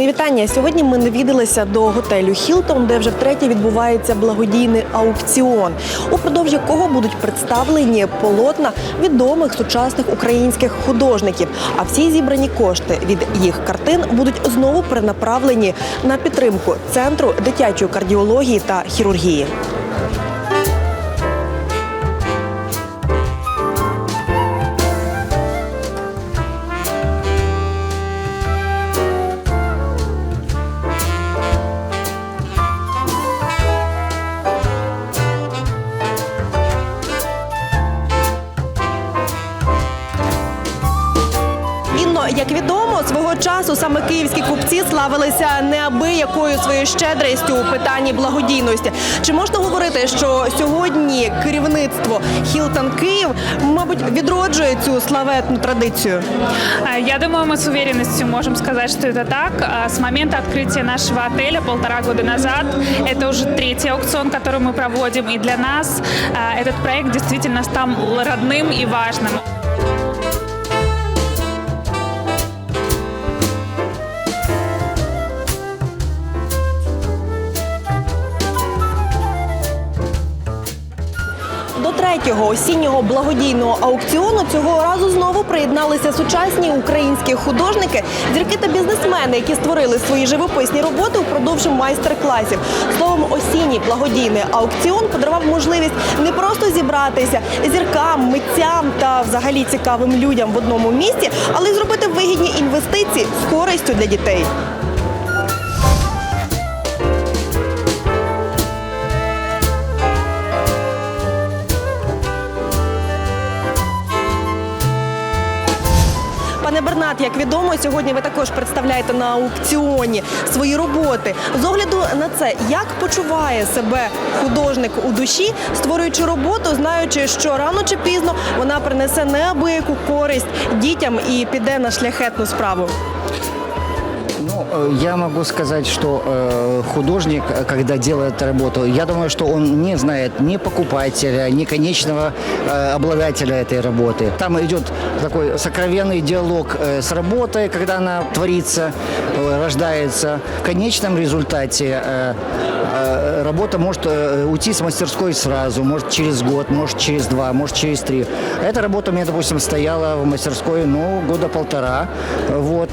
Мої вітання. Сьогодні ми навідалися до готелю Хілтон, де вже втретє відбувається благодійний аукціон, упродовж якого будуть представлені полотна відомих сучасних українських художників. А всі зібрані кошти від їх картин будуть знову перенаправлені на підтримку центру дитячої кардіології та хірургії. як відомо, свого часу саме київські купці славилися неабиякою своєю щедрістю у питанні благодійності. Чи можна говорити, що сьогодні керівництво Хілтон Київ, мабуть, відроджує цю славетну традицію? А, Я думаю, мы с уверенностью можем сказать, что это так. А, С момента открытия нашего отеля полтора года назад это уже третий аукцион, который мы проводим, и для нас а, этот проект действительно стал родным и важным. До третього осіннього благодійного аукціону цього разу знову приєдналися сучасні українські художники, зірки та бізнесмени, які створили свої живописні роботи упродовж майстер-класів. Словом, осінній благодійний аукціон подарував можливість не просто зібратися зіркам, митцям та взагалі цікавим людям в одному місці, але й зробити вигідні інвестиції з користю для дітей. Бернат, як відомо, сьогодні ви також представляєте на аукціоні свої роботи. З огляду на це, як почуває себе художник у душі, створюючи роботу, знаючи, що рано чи пізно вона принесе неабияку користь дітям і піде на шляхетну справу. Э, я могу сказать, что э, художник, когда делает работу, я думаю, что он не знает ни покупателя, ни конечного э, обладателя этой работы. Там идет такой сокровенный диалог с работой, когда она творится, рождается. В конечном результате работа может уйти с мастерской сразу, может через год, может через два, может через три. Эта работа у меня, допустим, стояла в мастерской, ну, года полтора. Вот,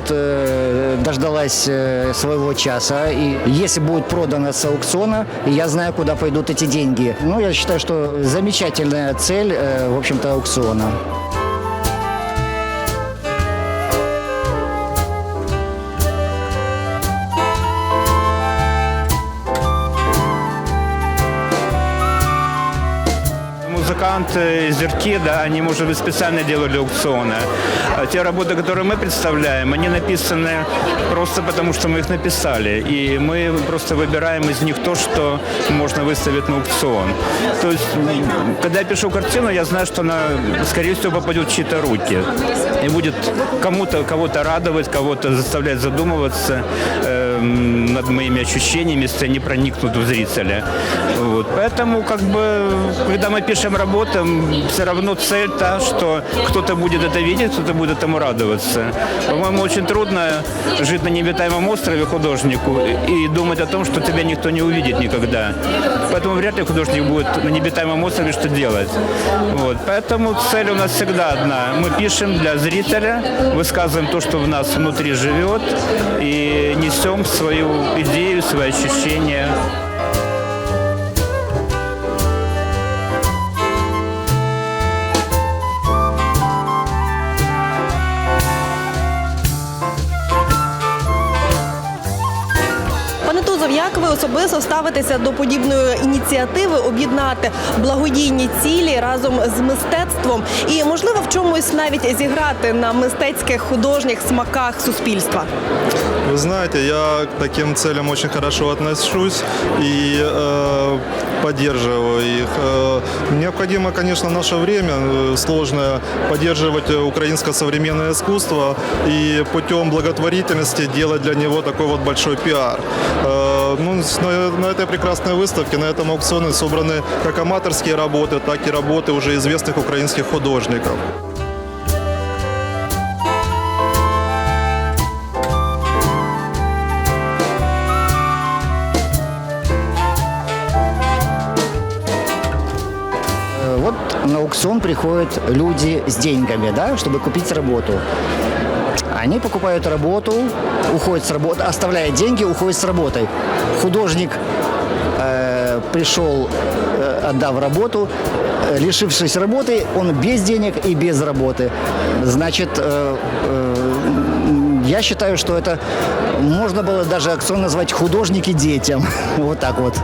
дождалась э, своего часа. И если будет продано с аукциона, я знаю, куда пойдут эти деньги. Ну, я считаю, что замечательная цель, э, в общем-то, аукциона. зерки, да, они, может быть, специально делали аукционы. А те работы, которые мы представляем, они написаны просто потому, что мы их написали. И мы просто выбираем из них то, что можно выставить на аукцион. То есть, м, когда я пишу картину, я знаю, что она, скорее всего, попадет в чьи-то руки. И будет кому-то, кого-то радовать, кого-то заставлять задумываться э, над моими ощущениями, если они проникнут в зрителя. Вот. Поэтому, как бы, когда мы пишем работу, все равно цель та, что кто-то будет это видеть, кто-то будет этому радоваться. По-моему, очень трудно жить на необитаемом острове художнику и думать о том, что тебя никто не увидит никогда. Поэтому вряд ли художник будет на необитаемом острове что делать. Вот. Поэтому цель у нас всегда одна. Мы пишем для зрителя, высказываем то, что в нас внутри живет, и несем свою идею, свои ощущения. Пане Тузов, як ви особисто ставитеся до подібної ініціативи об'єднати благодійні цілі разом з мистецтвом і, можливо, в чомусь навіть зіграти на мистецьких художніх смаках суспільства? Вы знаете, я к таким целям очень хорошо отношусь и э, поддерживаю их. Э, необходимо, конечно, наше время э, сложное поддерживать украинское современное искусство и путем благотворительности делать для него такой вот большой пиар. Э, ну, на этой прекрасной выставке, на этом аукционе собраны как аматорские работы, так и работы уже известных украинских художников. На аукцион приходят люди с деньгами, да, чтобы купить работу. Они покупают работу, уходят с работы, оставляют деньги, уходят с работой. Художник э, пришел, э, отдав работу, э, лишившись работы, он без денег и без работы. Значит, э, э, я считаю, что это можно было даже акцион назвать «Художники детям». Вот так вот.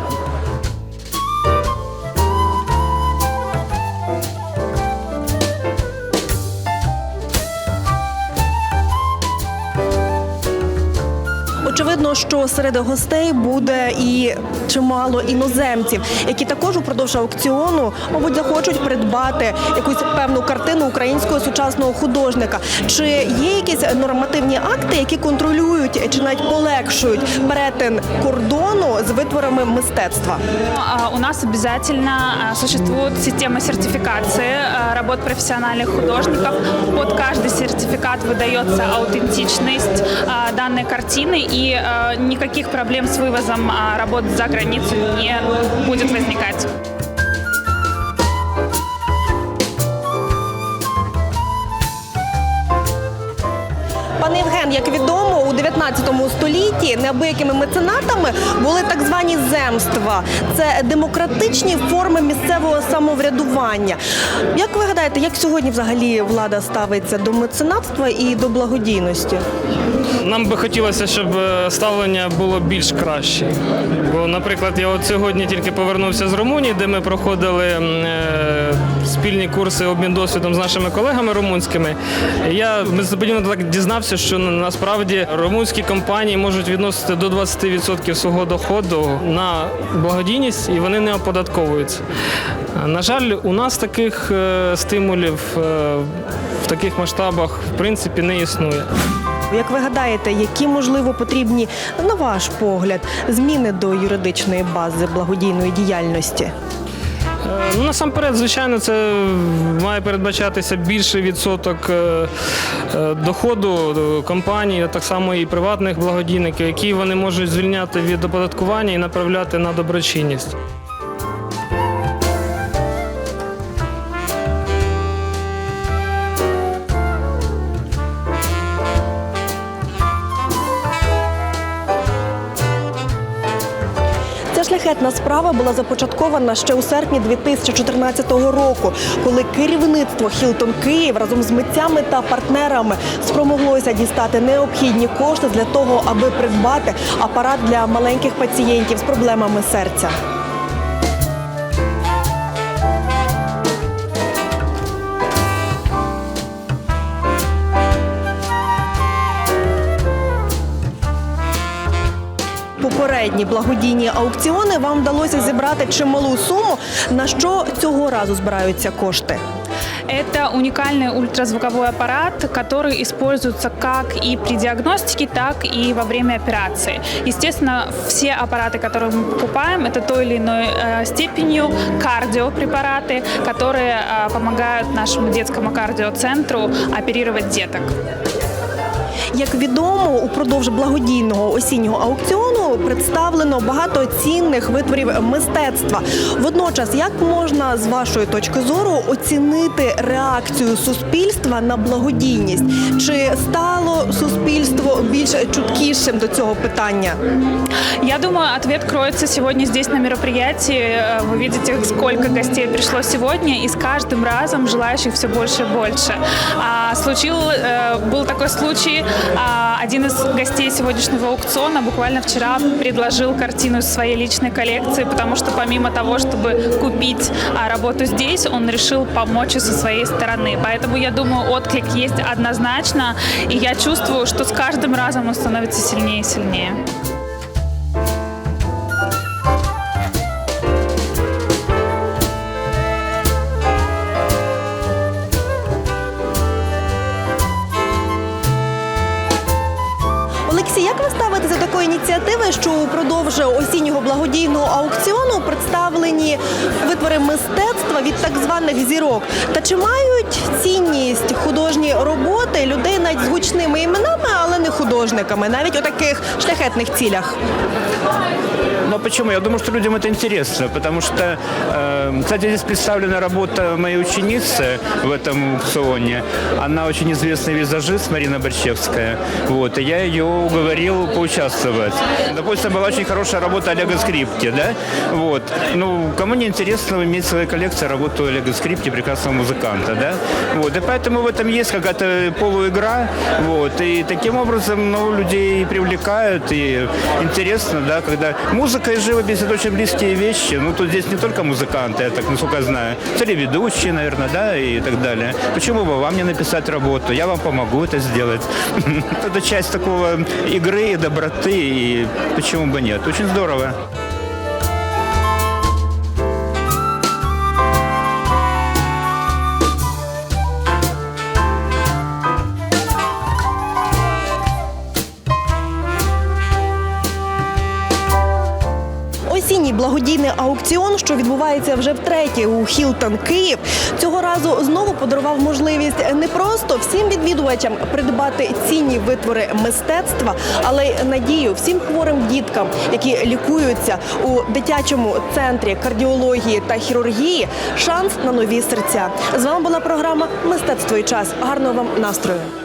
Очевидно, що серед гостей буде і чимало іноземців, які також упродовж аукціону, мабуть, захочуть придбати якусь певну картину українського сучасного художника. Чи є якісь нормативні акти, які контролюють чи навіть полегшують перетин кордону з витворами мистецтва? А, У нас обязательно а, существует система сертификации а, работ профессиональных художников. Под каждый сертификат выдается аутентичность а, данной картины, и а, никаких проблем с вывозом а, работ за границу не будет возникать. Пане Євген, як відомо, у 19 столітті неабиякими меценатами були так звані земства. Це демократичні форми місцевого самоврядування. Як ви гадаєте, як сьогодні взагалі влада ставиться до меценатства і до благодійності? Нам би хотілося, щоб е, ставлення було більш краще. Бо, наприклад, я от сьогодні тільки повернувся з Румунії, де ми проходили е, спільні курси обмін досвідом з нашими колегами румунськими. Я несподівано так дізнався, що насправді румунські компанії можуть відносити до 20% свого доходу на благодійність, і вони не оподатковуються. На жаль, у нас таких е, стимулів в таких масштабах в принципі не існує. Як ви гадаєте, які можливо потрібні, на ваш погляд, зміни до юридичної бази благодійної діяльності? Е, Ну, насамперед, звичайно, це має передбачатися більший відсоток е, е, доходу компаній, а так само і приватних благодійників, які вони можуть звільняти від оподаткування і направляти на доброчинність. Шляхетна справа була започаткована ще у серпні 2014 року, коли керівництво Хілтон Київ разом з митцями та партнерами спромоглося дістати необхідні кошти для того, аби придбати апарат для маленьких пацієнтів з проблемами серця. Попередні благодійні аукціони вам вдалося зібрати чималу суму. На що цього разу збираються кошти? Это уникальный ультразвуковой аппарат, который используется как и при диагностике, так и во время операции. Естественно, все аппараты, которые мы покупаем, это той или иной э, степенью кардиопрепараты, которые э, помогают нашему детскому кардиоцентру оперировать деток. Як відомо, упродовж благодійного осіннього аукціону представлено багато цінних витворів мистецтва. Водночас, як можна з вашої точки зору оцінити реакцію суспільства на благодійність? Чи стало суспільство більш чуткішим до цього питання? Я думаю, ответ кроется сегодня здесь на мероприятии. Э, Вы видите, сколько гостей пришло сегодня, и с каждым разом желающих все больше и больше. А, случил, э, был такой случай, а, один из гостей сегодняшнего аукциона буквально вчера предложил картину из своей личной коллекции, потому что помимо того, чтобы купить а, работу здесь, он решил помочь и со своей стороны. Поэтому я думаю, отклик есть однозначно, и я чувствую, что с каждым разом он становится сильнее и сильнее. Олексій, як ви ставитеся до такої ініціативи, що упродовж осіннього благодійного аукціону представлені витвори мистецтва від так званих зірок? Та чи мають цінність художні роботи людей навіть з гучними іменами, але не художниками, навіть у таких шляхетних цілях. Но почему? Я думаю, что людям это интересно, потому что, э, кстати, здесь представлена работа моей ученицы в этом аукционе. Она очень известный визажист Марина Борщевская. Вот, и я ее уговорил поучаствовать. Допустим, была очень хорошая работа Олега Скрипки, да? Вот. Ну, кому не интересно иметь в своей коллекции работу Олега Скрипки, прекрасного музыканта, да? Вот, и поэтому в этом есть какая-то полуигра, вот, и таким образом, ну, людей привлекают, и интересно, да, когда музыка и живопись это очень близкие вещи, ну, тут здесь не только музыканты, я так, насколько я знаю, телеведущие, наверное, да, и так далее. Почему бы вам не написать работу? Я вам помогу это сделать. Это часть такого игры и доброты, и почему бы нет? Очень здорово. Аукціон, що відбувається вже втретє у Хілтон Київ, цього разу знову подарував можливість не просто всім відвідувачам придбати цінні витвори мистецтва, але й надію всім хворим діткам, які лікуються у дитячому центрі кардіології та хірургії, шанс на нові серця. З вами була програма Мистецтво і час. Гарного вам настрою.